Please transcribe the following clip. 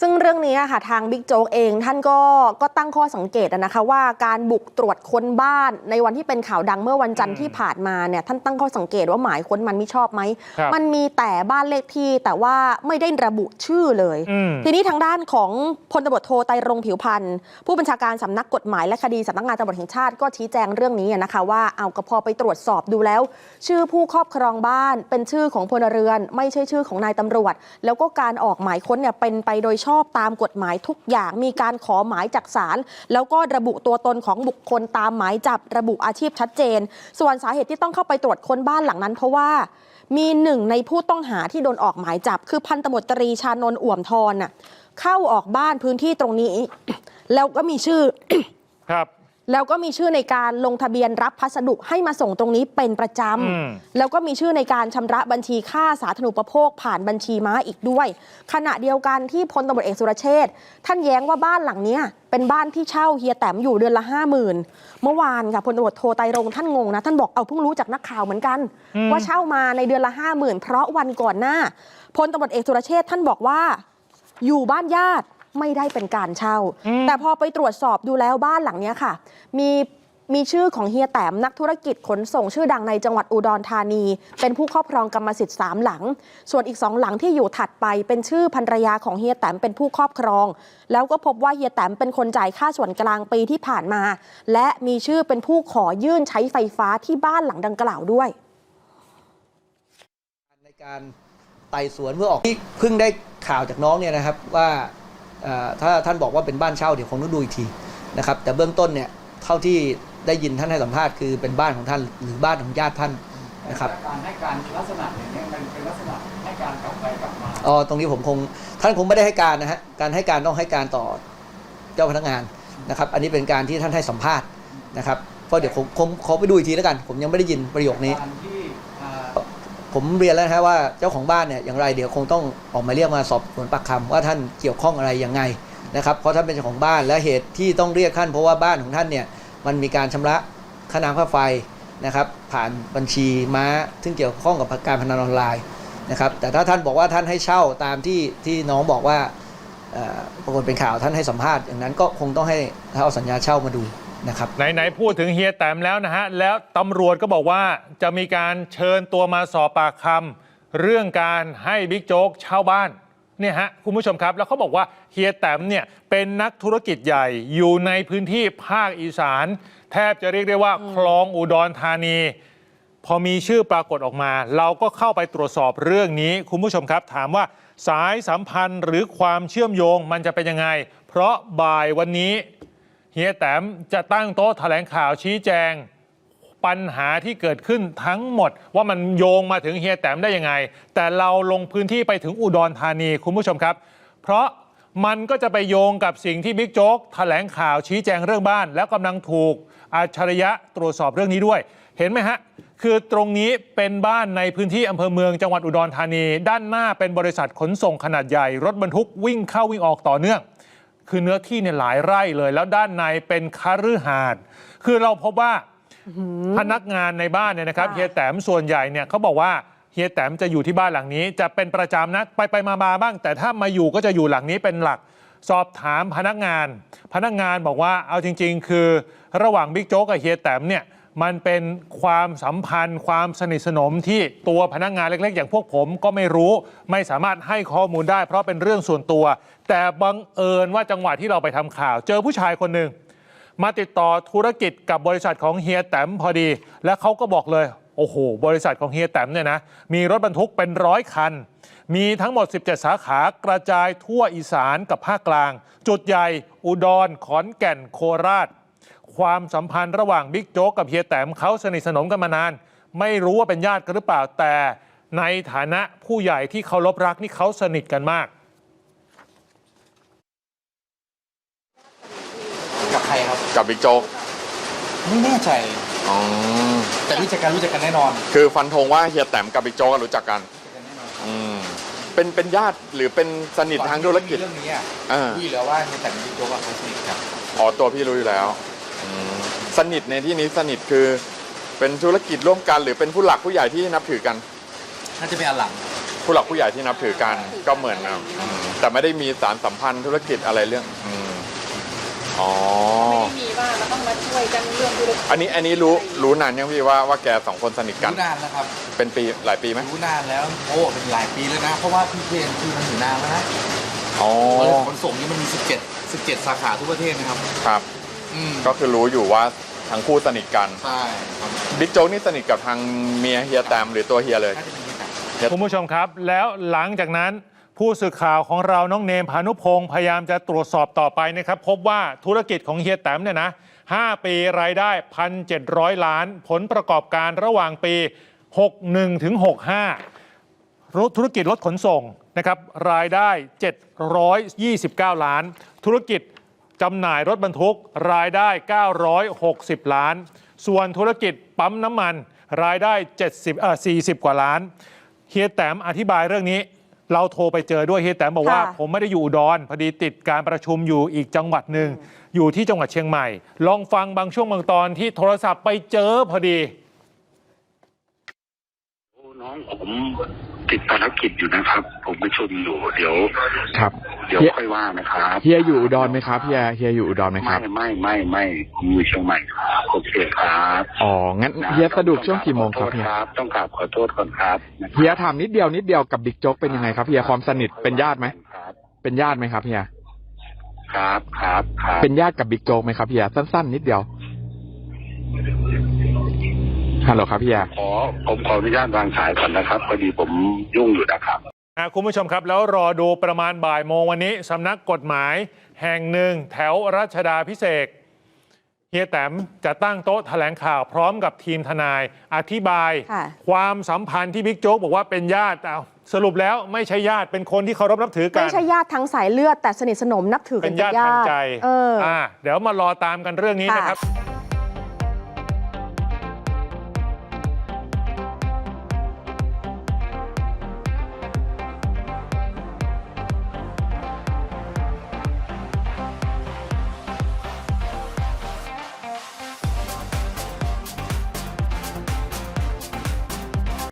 ซึ่งเรื่องนี้อะค่ะทางบิ๊กโจ๊กเองท่านก็ก็ตั้งข้อสังเกตอะนะคะว่าการบุกตรวจค้นบ้านในวันที่เป็นข่าวดังเมื่อวันจันทร์ที่ผ่านมาเนี่ยท่านตั้งข้อสังเกตว่าหมายค้นมันไม่ชอบไหมครับมันมีแต่บ้านเลขที่แต่ว่าไม่ได้ระบุชื่อเลยอืมทีนี้ทางด้านของพลตำรวจโทไตรรงผิวพันธ์ผู้บัญชาการสำนักกฎหมายและคดีสำนักงานตำรวจแห่งชาติก็ชี้แจงเรื่องนี้อะนะคะว่าเอาก็พอไปตรวจสอบดูแล้ว ชื่อผู้ครอบครองบ้านเป็นชื่อของพลเรือน ไม่ใช่ชื่อของนายตำรวจ แล้วก็การออกหมายค้นเนี่ยเป็นไปโดยชอบตามกฎหมายทุกอย่าง มีการขอหมายจากศาลแล้วก็ระบุตัวตนของบุคคลตามหมายจับระบุอาชีพชัดเจน ส่วนสาเหตุที่ต้องเข้าไปตรวจค้นบ้านหลังนั้น เพราะว่ามีหนึ่งในผู้ต้องหาที่โดนออกหมายจับ คือพันตำรวจตรีชานนท์อ่วมทรน่ะเข้าออกบ้านพื้นที่ตรงนี้ แล้วก็มีชื่อครับ แล้วก็มีชื่อในการลงทะเบียนรับพัสดุให้มาส่งตรงนี้เป็นประจอืมำแล้วก็มีชื่อในการชำระบัญชีค่าสาธารณูปโภคผ่านบัญชีม้าอีกด้วย ขณะเดียวกันที่พลตำรวจเอกสุรเชษฐ์ท่านแย้งว่าบ้านหลังเนี้ยเป็นบ้านที่เช่าเฮียแต้มอยู่เดือนละห้าหมื่นเมื่อวานค่ะพลตำรวจโทไตรรงค์ท่านงงนะ ท่านบอกเอาเพิ่งรู้จากนักข่าวเหมือนกันอืมว่าเช่ามาในเดือนละห้าหมื่นเพราะวันก่อนหน้าพลตำรวจเอกสุรเชษฐ์ท่านบอกว่า อยู่บ้านญาติ ไม่ได้เป็นการเช่าอืมแต่พอไปตรวจสอบดูแล้วบ้านหลังเนี้ยค่ะ มีมีชื่อของเฮียแต้มนักธุรกิจขนส่งชื่อดังในจังหวัดอุดรธานี เป็นผู้ครอบครองกรรมสิทธิ์สามหลัง ส่วนอีกสองหลังที่อยู่ถัดไปเป็นชื่อภรรยาของเฮียแต้มเป็นผู้ครอบครอง แล้วก็พบว่าเฮียแต้มเป็นคนจ่ายค่าส่วนกลางปีที่ผ่านมา และมีชื่อเป็นผู้ขอยื่นใช้ไฟฟ้าที่บ้านหลังดังกล่าวด้วย ในการไต่สวนเมื่อออกที่เพิ่งได้ข่าวจากน้องเนี่ยนะครับว่าเอ่อ ถ้าท่านบอกว่าเป็นบ้านเช่าเดี๋ยวคงต้องดูอีกทีนะครับแต่เบื้องต้นเนี่ยเท่าที่ได้ยินท่านให้สัมภาษณ์คือเป็นบ้านของท่านหรือบ้านของญาติท่านนะครับแต่การให้การลักษณะอย่างนี้ยมันเป็นลักษณะให้การกลับไปกลับมาอ๋อตรงนี้ผมคงท่านคงไม่ได้ให้การนะฮะการให้การต้องให้การต่อเจ้าพนักงานนะครับ อันนี้เป็นการที่ท่านให้สัมภาษณ์นะครับเพราะเดี๋ยวผมผมขอไปดูอีกทีแล้วกัน ผมยังไม่ได้ยินประโยคนี้การที่อ่า ผมเรียนแล้วนะฮะว่าเจ้าของบ้านเนี่ยอย่างไรเดี๋ยวคงต้องออกมาเรียกมาสอบสวนปากคำว่าท่านเกี่ยวข้องอะไรยังไงนะครับเพราะท่านเป็นเจ้าของบ้านและเหตุที่ต้องเรียกท่านเพราะว่าบ้านของท่านเนี่ยมันมีการชำระค่าน้ำค่าไฟนะครับผ่านบัญชีม้าซึ่งเกี่ยวข้องกับการพนันออนไลน์นะครับแต่ถ้าท่านบอกว่าท่านให้เช่าตามที่ที่น้องบอกว่าปรากฏเป็นข่าวท่านให้สัมภาษณ์อย่างนั้นก็คงต้องให้เขาเอาสัญญาเช่ามาดู นะครับไหนๆพูดถึงเฮียแต้มแล้วนะฮะ แล้วตำรวจก็บอกว่าจะมีการเชิญตัวมาสอบปากคำเรื่องการให้บิ๊กโจ๊กเช่าบ้านเนี่ยฮะคุณผู้ชมครับ แล้วเขาบอกว่าเฮียแต้มเนี่ยเป็นนักธุรกิจใหญ่อยู่ในพื้นที่ภาคอีสาน แทบจะเรียกได้ว่าคลองอุดรธานี พอมีชื่อปรากฏออกมา เราก็เข้าไปตรวจสอบเรื่องนี้ คุณผู้ชมครับถามว่าสายสัมพันธ์หรือความเชื่อมโยงมันจะเป็นยังไง เพราะบ่ายวันนี้ เฮียแต้มจะตั้งโต๊ะแถลงข่าวชี้แจงปัญหาที่เกิดขึ้นทั้งหมด ว่ามันโยงมาถึงเฮียแต้มได้ยังไง แต่เราลงพื้นที่ไปถึงอุดรธานีคุณผู้ชมครับ เพราะมันก็จะไปโยงกับสิ่งที่บิ๊กโจ๊กแถลงข่าวชี้แจงเรื่องบ้าน แล้วกำลังถูกอัจฉริยะตรวจสอบเรื่องนี้ด้วย เห็นไหมฮะ คือตรงนี้เป็นบ้านในพื้นที่อำเภอเมืองจังหวัดอุดรธานี ด้านหน้าเป็นบริษัทขนส่งขนาดใหญ่ รถบรรทุกวิ่งเข้าวิ่งออกต่อเนื่อง คือเนื้อที่เนี่ยหลายไร่เลย แล้วด้านในเป็นคาฤหาสน์คือเราพบว่าพนักงานในบ้านเนี่ยนะครับค่ะเฮียแต้มส่วนใหญ่เนี่ยเขาบอกว่าเฮียแต้มจะอยู่ที่บ้านหลังนี้ จะเป็นประจำนะไปไปมามาบ้าง แต่ถ้ามาอยู่ก็จะอยู่หลังนี้เป็นหลักสอบถามพนักงาน พนักงานบอกว่าเอาจริง ๆ คือระหว่างบิ๊กโจ๊กกับเฮียแต้มเนี่ย มันเป็นความสัมพันธ์ ความสนิทสนมที่ตัวพนักงานเล็ก ๆ อย่างพวกผมก็ไม่รู้ไม่สามารถให้ข้อมูลได้ เพราะเป็นเรื่องส่วนตัว แต่บังเอิญว่าจังหวะที่เราไปทำข่าว เจอผู้ชายคนหนึ่งมาติดต่อธุรกิจกับบริษัทของเฮียแต้มพอดี และเขาก็บอกเลยโอ้โห บริษัทของเฮียแต้มเนี่ยนะมีรถบรรทุกเป็นร้อยคัน มีทั้งหมด 17 สาขากระจายทั่วอีสานกับภาคกลาง จุดใหญ่ อุดร ขอนแก่น โคราช ความสัมพันธ์ระหว่างบิ๊กโจ๊กกับเฮียแต้มเขาสนิทสนมกันมานาน ไม่รู้ว่าเป็นญาติกันหรือเปล่าแต่ในฐานะผู้ใหญ่ที่เคารพรักนี่เขาสนิทกันมาก กับใครครับ กับบิ๊กโจ๊กไม่แน่ใจ อ๋อ แต่รู้จักกันรู้จักกันแน่นอนคือฟันธงว่าเฮียแต้มกับบิ๊กโจ๊กรู้จักกัน รู้จักกันแน่นอนอืม เป็นเป็นญาติหรือเป็นสนิททางธุรกิจเรื่องนี้อะอ่า รู้อยู่แล้วว่าในแต่งบิ๊กโจ๊กกับเขาสนิทกันอ๋อตัวพี่รู้อยู่แล้วอืม สนิทในที่นี้สนิทคือเป็นธุรกิจร่วมกัน หรือเป็นผู้หลักผู้ใหญ่ที่นับถือกัน น่าจะเป็นอันหลัง ผู้หลักผู้ใหญ่ที่นับถือกันก็เหมือนนะอืมแต่ไม่ได้มีสารสัมพันธ์ธุรกิจอะไรเรื่องอืมอ๋อ ไม่มีว่าเราต้องมาช่วยกันเรื่องธุรกิจอันนี้อันนี้รู้รู้นานยังพี่ว่าว่าแกสองคนสนิทกัน รู้นานแล้วครับเป็นปีหลายปีไหมรู้นานแล้ว โอ้เป็นหลายปีแล้วนะ เพราะว่าพี่เพนคือมันอยู่นานแล้วนะอ๋อบริษัทขนส่งนี่มันมี 17 17 สาขาทั่วประเทศนะครับ ครับ อืมก็คือรู้อยู่ว่าทั้งคู่สนิทกันใช่ครับบิ๊กโจ๊กนี่สนิทกับทางเมียเฮียแตมหรือตัวเฮียเลย น่าจะเป็นอย่างนั้นคุณผู้ชมครับ แล้วหลังจากนั้นผู้สื่อข่าวของเราน้องเนมพานุพงศ์พยายามจะตรวจสอบต่อไปนะครับ พบว่าธุรกิจของเฮียแตมเนี่ยนะ5ปีรายได้ 1,700 ล้าน ผลประกอบการระหว่างปี 61ถึง65รถธุรกิจรถขนส่งนะครับรายได้ 729 ล้าน ธุรกิจ จำหน่ายรถบรรทุกรายได้ 960 ล้าน ส่วนธุรกิจปั๊มน้ำมันรายได้ 70เอ่อ40 กว่าล้าน เฮียแตมอธิบายเรื่องนี้ เราโทรไปเจอด้วยเฮียแตมบอกว่า ค่ะผมไม่ได้อยู่อุดรพอดีติดการประชุมอยู่อีกจังหวัดหนึ่ง อยู่ที่จังหวัดเชียงใหม่ ลองฟังบางช่วงบางตอนที่โทรศัพท์ไปเจอพอดี น้องผม ติดภารกิจอยู่นะครับ ผมประชุมอยู่เดี๋ยว ครับเดี๋ยวเฮียค่อยว่านะครับเฮียอยู่อุดรไหมครับเฮียเฮียอยู่อุดรไหมคไม่รับ ไม่ไม่ไม่ผมอยู่เชียงใหม่ครับโอเคครับอ๋อ งั้นนะเฮียสะดวกช่วงกี่โมงต้อครับเฮียขอโทษครับต้องกราบขอโทษก่อนครับนะครับเฮียถามนิดเดียวนิดเดียวกับบิ๊กโจ๊กเป็นยังไงครับเฮียความสนิทเป็นญาติไหมครับเป็นญาติไหมครับเฮียครับครับครับเป็นญาติกับบิ๊กโจ๊กไหมครับเฮียสั้น ๆ นิดเดียว ฮัลโหลครับเฮียขอผมขออนุญาตวางสายก่อนนะครับพอดีผมยุ่งอยู่นะครับอะคุณผู้ชมครับแล้วรอดูประมาณบ่ายโมงวันนี้สำนักกฎหมาย แห่งหนึ่งแถวรัชดาพิเศษกเฮียแตมจะตั้งโต๊ะแถลงข่าวพร้อมกับทีมทนายอธิบายค่ะความสัมพันธ์ที่บิ๊กโจ๊กบอกว่าเป็นญาติเอาสรุปแล้วไม่ใช่ญาติเป็นคนที่เคารพนับถือกัน ไม่ใช่ญาติทั้งสายเลือดแต่สนิทสนมนับถือกัเป็นนเป็นญาติญาทางติใจเออออ่าเดี๋ยวมารอตามกันเรื่องนี้ค่ะนะครับ